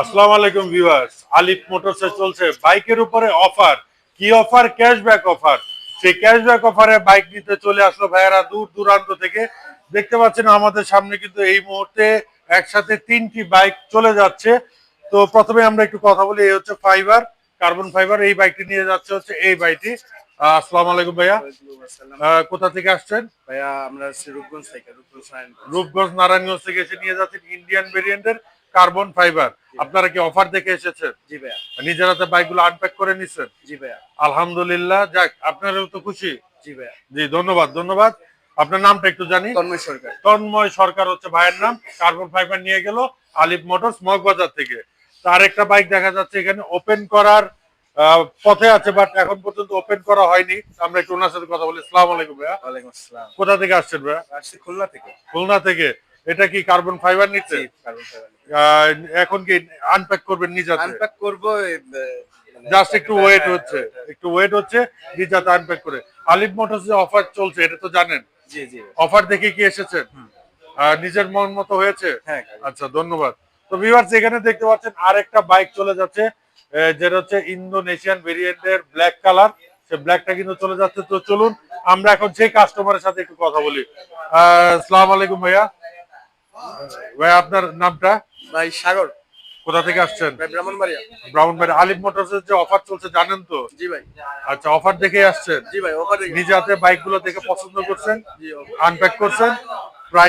আসসালামু আলাইকুম ভিউয়ার্স। আলিফ মোটরসে চলছে বাইকের উপরে অফার। কি অফার? Cashback offer. সেই ক্যাশব্যাক অফারে বাইক নিতে চলে আসলো ভাইয়ারা দূর দূরান্ত থেকে। দেখতে পাচ্ছেন আমাদের সামনে কিন্তু এই মুহূর্তে একসাথে তিনটি বাইক চলে যাচ্ছে। তো প্রথমে আমরা একটু কথা বলি এই হচ্ছে ফাইবার কার্বন ফাইবার। এই বাইকটি নিয়ে যাচ্ছে হচ্ছে এই বাইকটি। আসসালামু আলাইকুম ভাইয়া। কোথা থেকে আসছেন? ভাইয়া আমরা রূপগঞ্জ থেকে। রূপগঞ্জ নারায়ণগঞ্জ। থেকে এসে নিয়ে যাচ্ছেন ইন্ডিয়ান ভেরিয়েন্টের কার্বন ফাইবার। আপনারা কি অফার দেখে এসেছেন? জি ভাইয়া। নিজের হাতে বাইকগুলো আনপ্যাক করে নিচ্ছেন জি ভাইয়া। আলহামদুলিল্লাহ যাক আপনারাও তো খুশি। জি ভাইয়া। জি ধন্যবাদ ধন্যবাদ। আপনার নামটা একটু জানি। তন্ময় সরকার। তন্ময় সরকার হচ্ছে ভাইয়ের নাম। কার্বন ফাইবার নিয়ে গেল আলিফ মোটরস মগবাজার থেকে। তার একটা বাইক দেখা যাচ্ছে এখানে ওপেন করার পথে আছে বাট এখন পর্যন্ত ওপেন করা হয়নি। আমরা একটু ওনার সাথে কথা বলি। সালাম আলাইকুম ভাইয়া। ওয়ালাইকুম আসসালাম। কোথা থেকে আসছেন ভাইয়া? আসছি খুলনা থেকে। খুলনা থেকে। এটা কি কার্বন ফাইবার নিচ্ছে? এখন কি আনপ্যাক করবেন নিজেতে? আনপ্যাক করব জাস্ট একটু ওয়েট হ্যাঁ, হচ্ছে। হ্যাঁ, একটু ওয়েট হচ্ছে নিজেতে আনপ্যাক করে। আলিফ মোটরস যে অফার চলছে এটা তো জানেন? জি জি। অফার দেখে কি এসেছেন? নিজের মন মতো হয়েছে? হ্যাঁ আচ্ছা ধন্যবাদ। তো ভিউয়ার্স এখানে দেখতে পাচ্ছেন আরেকটা বাইক চলে যাচ্ছে যেটা হচ্ছে ইন্দোনেশিয়ান ভেরিয়েন্টের ব্ল্যাক কালার সে ব্ল্যাকটা কিন্তু চলে যাচ্ছে। তো চলুন আমরা এখন সেই কাস্টমারের সাথে একটু কথা বলি। আহ, আসসালামু আলাইকুম ভাইয়া। ভাইয়া আপনার নামটা? ভাই সাগর। কোথা থেকে আসছেন? ভাই ব্রাহ্মণবাড়িয়া। ভাই আলিফ মোটরস এর যে অফার চলছে জানেন তো? জি ভাই। আচ্ছা অফার দেখে আসছেন? জি ভাই ওখানে নিজে হাতে বাইকগুলো দেখে পছন্দ করছেন? আনপ্যাক করছেন?